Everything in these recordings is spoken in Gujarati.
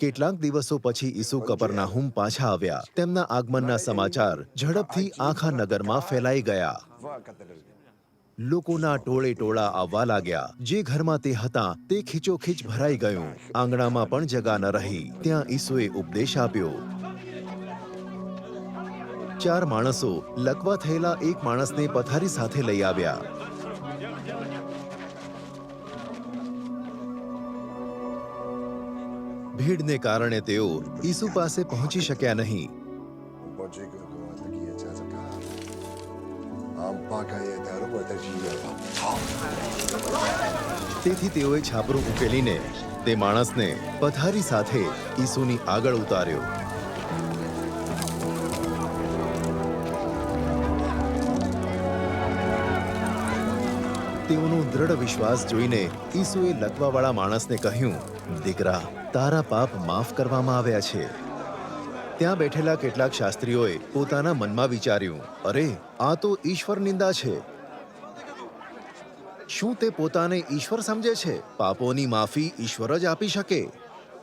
કેટલાક દિવસો પછી ઈસુ કપરનાહુમ પાછા આવ્યા. તેમના આગમનના સમાચાર ઝડપથી આખા નગરમાં ફેલાઈ ગયા. લોકોના ટોળે ટોળા આવવા લાગ્યા. જે ઘરમાં તે હતા, તે ખીચોખીચ ભરાઈ ગયું. આંગણામાં પણ જગા ન રહી. ત્યાં ઈસુએ ઉપદેશ આપ્યો. ચાર માણસો લકવા થયેલા એક માણસને પથારી સાથે લઈ આવ્યા. ભીડને કારણે તેઓ ઈસુ પાસે પહોંચી શક્યા નહીં Bojiko ko tagiye chazaka. Ampakaye daruba tajiye. તેથી તેઓએ છાપરું ઉકેલીને તે માણસને પથારી સાથે ઈસુની આગળ ઉતાર્યો દ્રઢ વિશ્વાસ જોઈને ઈસુએ લકવાવાળા માણસને કહ્યું, દીકરા, તારા પાપ માફ કરવામાં આવ્યા છે. ત્યાં બેઠેલા કેટલાક શાસ્ત્રીઓએ પોતાના મનમાં વિચાર્યું, અરે, આ તો ઈશ્વર નિંદા છે. શું તે પોતાને ઈશ્વર સમજે છે? પાપોની માફી ઈશ્વર જ આપી શકે?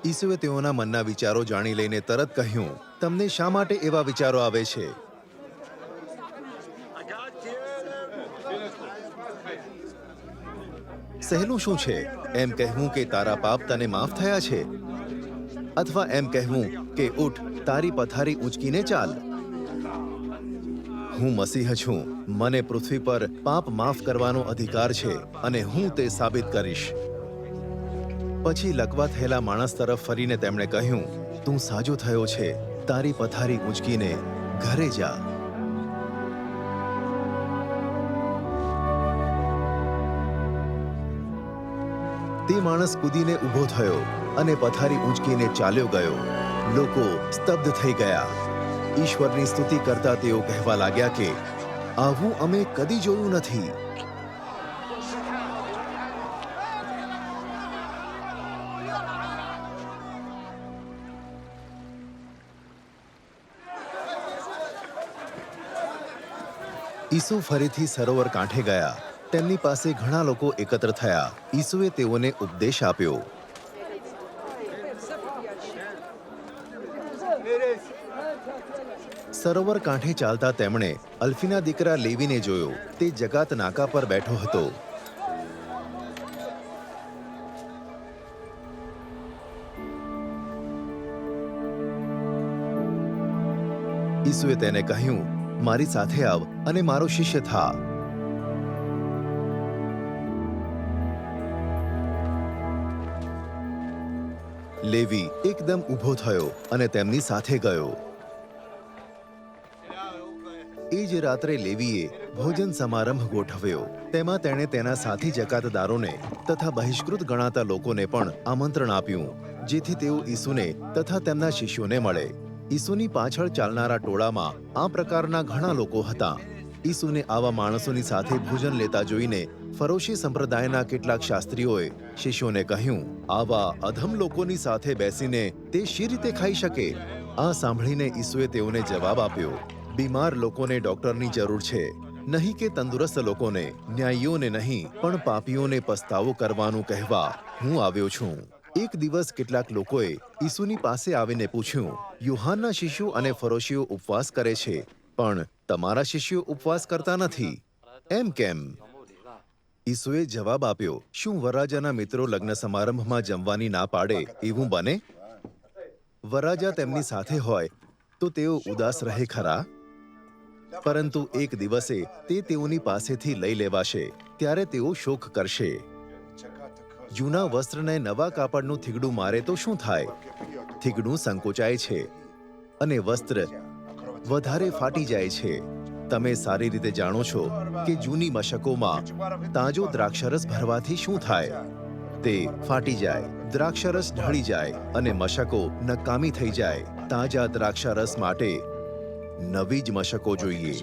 ઈસુએ તેઓના મનના વિચારો જાણી લઈને તરત કહ્યું, તમને શા માટે એવા વિચારો આવે છે? સહેલું શું છે? એમ કહેવું કે તારા પાપ તને માફ થયા છે. અથવા એમ કહેવું કે ઉઠ, તારી પથારી ઊંચકીને ચાલ. હું મસીહ છું. મને પૃથ્વી પર પાપ માફ કરવાનો અધિકાર છે અને હું તે સાબિત કરીશ. પછી લકવા થયેલા માણસ તરફ ફરીને તેમણે કહ્યું, તું સાજો થયો છે. તારી પથારી ઊંચકીને ઘરે જા. તે માણસ કૂદીને ઊભો થયો અને પથારી ઊંચકીને ચાલ્યો ગયો. લોકો સ્તબ્ધ થઈ ગયા. ઈશ્વરની સ્તુતિ કરતા તેઓ કહેવા લાગ્યા કે, આવું અમે કદી જોયું નથી. ઈસુ ફરીથી સરોવર કાંઠે ગયા. તેમની પાસે ઘણા લોકો એકત્ર થયા. ઈસુએ તેઓને ઉપદેશ આપ્યો. સરોવર કાંઠે ચાલતા તેમણે અલ્ફીના દીકરા લેવીને જોયો. તે જગાત નાકા પર બેઠો હતો. ઈસુએ તેને કહ્યું, મારી સાથે આવ અને મારો શિષ્ય થા. લેવી એકદમ ઊભો થયો અને તેમની સાથે ગયો. એ જ રાત્રે લેવીએ ભોજન સમારંભ ગોઠવ્યો. તેમાં તેણે તેના સાથી જકાતદારોને તથા બહિષ્કૃત ગણાતા લોકોને પણ આમંત્રણ આપ્યું, જેથી તેઓ ઈસુને તથા તેમના શિષ્યોને મળે. ઈસુની પાછળ ચાલનારા ટોળામાં આ પ્રકારના ઘણા લોકો હતા. ઈસુને આવા માણસોની સાથે ભોજન લેતા જોઈને ફરોશી સંપ્રદાયના કેટલાક શાસ્ત્રીઓએ શિષ્યોને કહ્યું, આવા અધમ લોકોની સાથે બેસીને તે શી રીતે ખાઈ શકે? આ સાંભળીને ઈસુએ તેઓને જવાબ આપ્યો, બીમાર લોકોને ડોક્ટરની જરૂર છે. નહીં કે તંદુરસ્ત લોકોને, ન્યાયીઓને નહીં, પણ પાપીઓને પસ્તાવો કરવાનું કહેવા હું આવ્યો છું. એક દિવસ કેટલાક લોકોએ ઈસુની પાસે આવીને પૂછ્યું, યુહાનના શિષ્યો અને ફરોશીઓ ઉપવાસ કરે છે, પણ તમારા શિષ્યો ઉપવાસ કરતા નથી? એમ કેમ? ઈસુએ જવાબ આપ્યો, શું વરરાજાના મિત્રો લગ્ન સમારંભમાં જમવાની ના પાડે એવું બને? વરરાજા તેમની સાથે હોય તો તેઓ ઉદાસ રહે ખરા. પરંતુ એક દિવસે તે તેઓની પાસેથી લઈ લેવાશે, ત્યારે તેઓ શોક કરશે. જૂના વસ્ત્રને નવા કાપડનું થીગડું મારે તો શું થાય? થીગડું સંકોચાય છે અને વસ્ત્ર વધારે ફાટી જાય છે. તમે સારી રીતે જાણો છો કે જૂની મશકોમાં તાજો દ્રાક્ષરસ ભરવાથી શું થાય? તે ફાટી જાય, દ્રાક્ષરસ ઢળી જાય અને મશકો નકામી થઈ જાય. તાજા દ્રાક્ષરસ માટે નવી જ મશકો જોઈએ.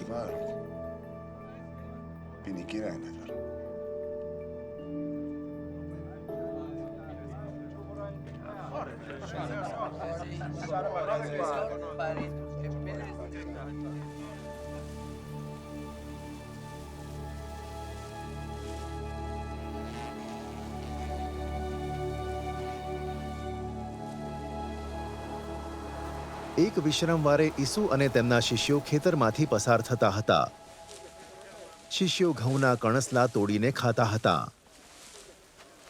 એક વિશ્રામવારે ઈસુ અને તેમના શિષ્યો ખેતરમાંથી પસાર થતા હતા. શિષ્યો ઘઉંના કણસલા તોડીને ખાતા હતા.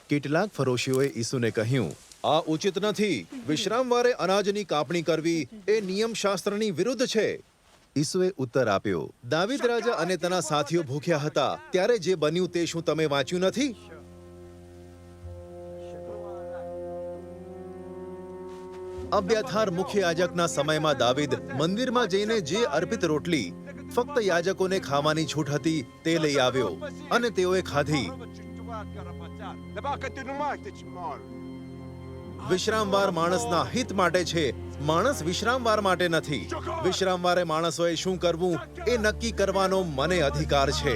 કેટલાક ફરોશીઓએ ઈસુને કહ્યું, આ ઉચિત નથી. વિશ્રામવારે અનાજની કાપણી કરવી એ નિયમશાસ્ત્રની વિરુદ્ધ છે. ઈસુએ ઉત્તર આપ્યો, દાવિદ રાજા અને તેના સાથીઓ ભૂખ્યા હતા. ત્યારે જે બન્યું તે શું તમે વાંચ્યું નથી? અબ્યાથાર મુખ્ય યાજકના સમયમાં દાવીદ મંદિરમાં જઈને જે અર્પિત રોટલી ફક્ત યાજકોને ખાવાની છૂટ હતી તે લઈ આવ્યો અને તેઓએ ખાધી. વિશ્રામવાર માણસના હિત માટે છે. માણસ વિશ્રામવાર માટે નથી. વિશ્રામવારે માણસોએ શું કરવું એ નક્કી કરવાનો મને અધિકાર છે.